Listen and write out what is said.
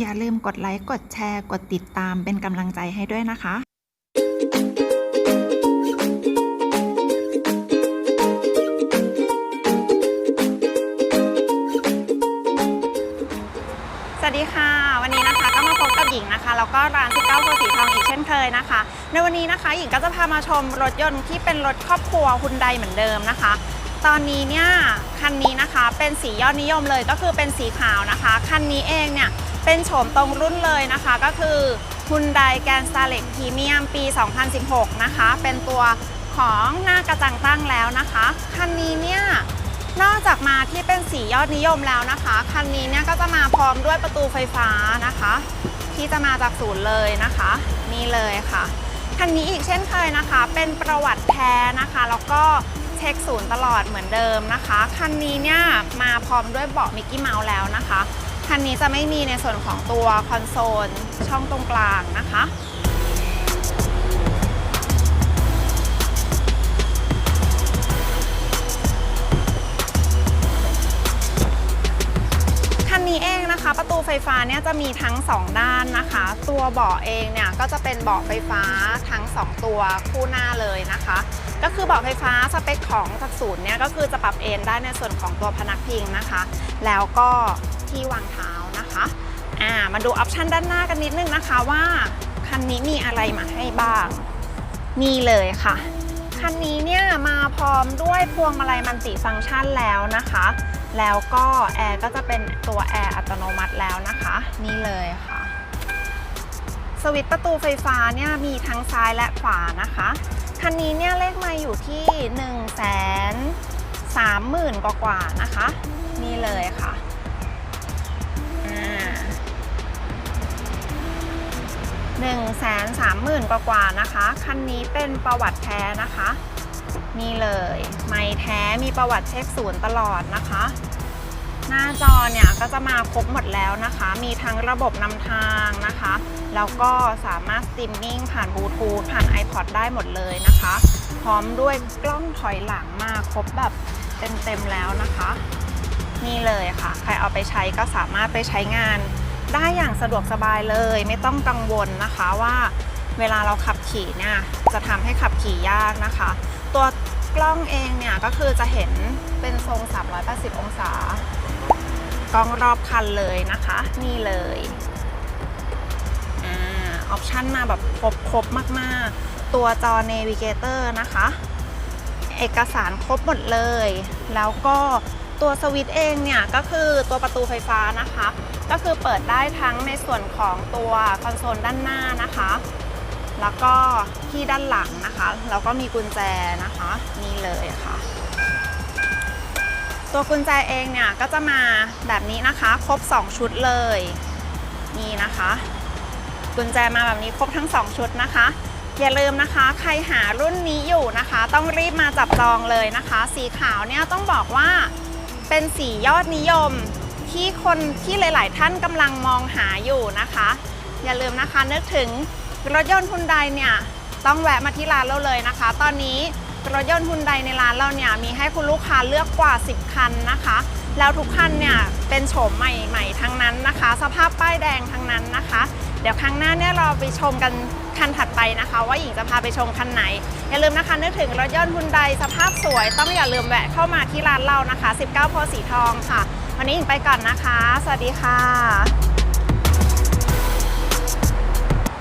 อย่าลืมกดไลค์ กดแชร์ กดติดตามเป็นกำลังใจให้ด้วยนะคะสวัสดีค่ะ วันนี้นะคะก็มาพบกับหญิงนะคะแล้วก็ร้าน 19โพสีทองอีกเช่นเคยนะคะ ในวันนี้นะคะหญิงก็จะพามาชมรถยนต์ที่เป็นรถครอบครัวฮุนไดเหมือนเดิมนะคะ ตอนนี้เนี่ยคันนี้นะคะเป็นสียอดนิยมเลยก็คือเป็นสีขาวนะคะ คันนี้เองเนี่ย เป็นโฉมตรงรุ่นเลยนะคะ ก็คือฮุนไดแกนสตาร์เล็กพรีเมียมปี 2016 นะคะ เป็นตัวของหน้ากระจังตั้งแล้วนะคะ คันนี้เนี่ยนอกจากมาที่เป็นสียอดนิยมแล้วนะคะ คันนี้เนี่ยก็จะมาพร้อมด้วยประตูไฟฟ้านะคะ ที่จะมาจากศูนย์เลยนะคะ นี่เลยค่ะ คันนี้อีกเช่นเคยนะคะ เป็นประวัติแท้นะคะ แล้วก็เช็คศูนย์ตลอดเหมือนเดิมนะคะ คันนี้เนี่ยมาพร้อมด้วยเบาะมิกกี้เมาส์แล้วนะคะ คันนี้จะไม่มีในส่วนของตัวคอนโซลช่องตรงกลางนะคะ คันนี้เองนะคะ ประตูไฟฟ้าเนี่ยจะมีทั้ง 2 ด้านนะคะ ตัวเบาะเองเนี่ยก็จะเป็นเบาะไฟฟ้าทั้ง 2 ตัวคู่หน้าเลยนะคะ ก็คือเบาะไฟฟ้าสเปคของจากศูนย์เนี่ยก็คือจะปรับเอนได้ในส่วนของตัวพนักพิงนะคะ แล้วก็ ที่วางเท้านะคะอ่ามาดูออปชันด้านหน้ากันนิดนึงนะคะว่าคันนี้มีอะไรมาให้บ้าง นี่เลยค่ะ คันนี้เนี่ยมาพร้อมด้วยพวงมาลัยมันติฟังก์ชันแล้วนะคะ แล้วก็แอร์ก็จะเป็นตัวแอร์อัตโนมัติแล้วนะคะ นี่เลยค่ะ สวิตช์ประตูไฟฟ้าเนี่ยมีทั้งซ้ายและขวานะคะ คันนี้เนี่ยเลขไมาอยู่ที่1นึ่งแสนสามหมื่นกว่าๆนะคะ นี่เลยค่ะ 1 3 0 0 0 0กว่าๆนะคะ คันนี้เป็นประวัติแท้นะคะ นี่เลยไม่แท้มีประวัติเช็คศูนย์ตลอดนะคะ หน้าจอเนี่ยก็จะมาครบหมดแล้วนะคะ มีทั้งระบบนำทางนะคะ แล้วก็สามารถสตรีมมิ่งผ่านบลูทูธผ่าน iPod ได้หมดเลยนะคะ พร้อมด้วยกล้องถอยหลังมาครบแบบเต็มๆแล้วนะคะ นี่เลยค่ะ ใครเอาไปใช้ก็สามารถไปใช้งาน ได้อย่างสะดวกสบายเลย ไม่ต้องกังวลนะคะว่าเวลาเราขับขี่เนี่ยจะทำให้ขับขี่ยากนะคะ ตัวกล้องเองเนี่ยก็คือจะเห็นเป็นทรง 380 องศากล้องรอบคันเลยนะคะ นี่เลยอ่าออปชันมาแบบครบครบมากๆ ตัวจอ Navigator นะคะ เอกสารครบหมดเลย แล้วก็ ตัวสวิตช์เองเนี่ยก็คือตัวประตูไฟฟ้านะคะ ก็คือเปิดได้ทั้งในส่วนของตัวคอนโซลด้านหน้านะคะ แล้วก็ที่ด้านหลังนะคะแล้วก็มีกุญแจนะคะนี่เลยค่ะ ตัวกุญแจเองเนี่ยก็จะมาแบบนี้นะคะ ครบ 2 ชุดเลยนี่นะคะ กุญแจมาแบบนี้ครบทั้ง 2 ชุดนะคะอย่าลืมนะคะใครหารุ่นนี้อยู่นะคะ ต้องรีบมาจับจองเลยนะคะ สีขาวเนี่ยต้องบอกว่า เป็นสียอดนิยมที่คนที่หลาย ๆ ท่านกำลังมองหาอยู่นะคะ อย่าลืมนะคะนึกถึงรถยนต์ฮุนไดเนี่ยต้องแวะมาที่ร้านเราเลยนะคะ ตอนนี้รถยนต์ฮุนไดในร้านเราเนี่ยมีให้คุณลูกค้าเลือกกว่า 10 คันนะคะ แล้วทุกคันเนี่ยเป็นโฉมใหม่ ๆ ทั้งนั้นนะคะ สภาพป้ายแดงทั้งนั้นนะคะ เดี๋ยวครั้งหน้าเนี่ยเราไปชมกันคันถัดไปนะคะ ว่าหญิงจะพาไปชมคันไหน อย่าลืมนะคะนึกถึงรถยนต์ฮุนไดสภาพสวย ต้องอย่าลืมแวะเข้ามาที่ร้านเรานะคะ 19โพสีทองค่ะ วันนี้หญิงไปก่อนนะคะ สวัสดีค่ะ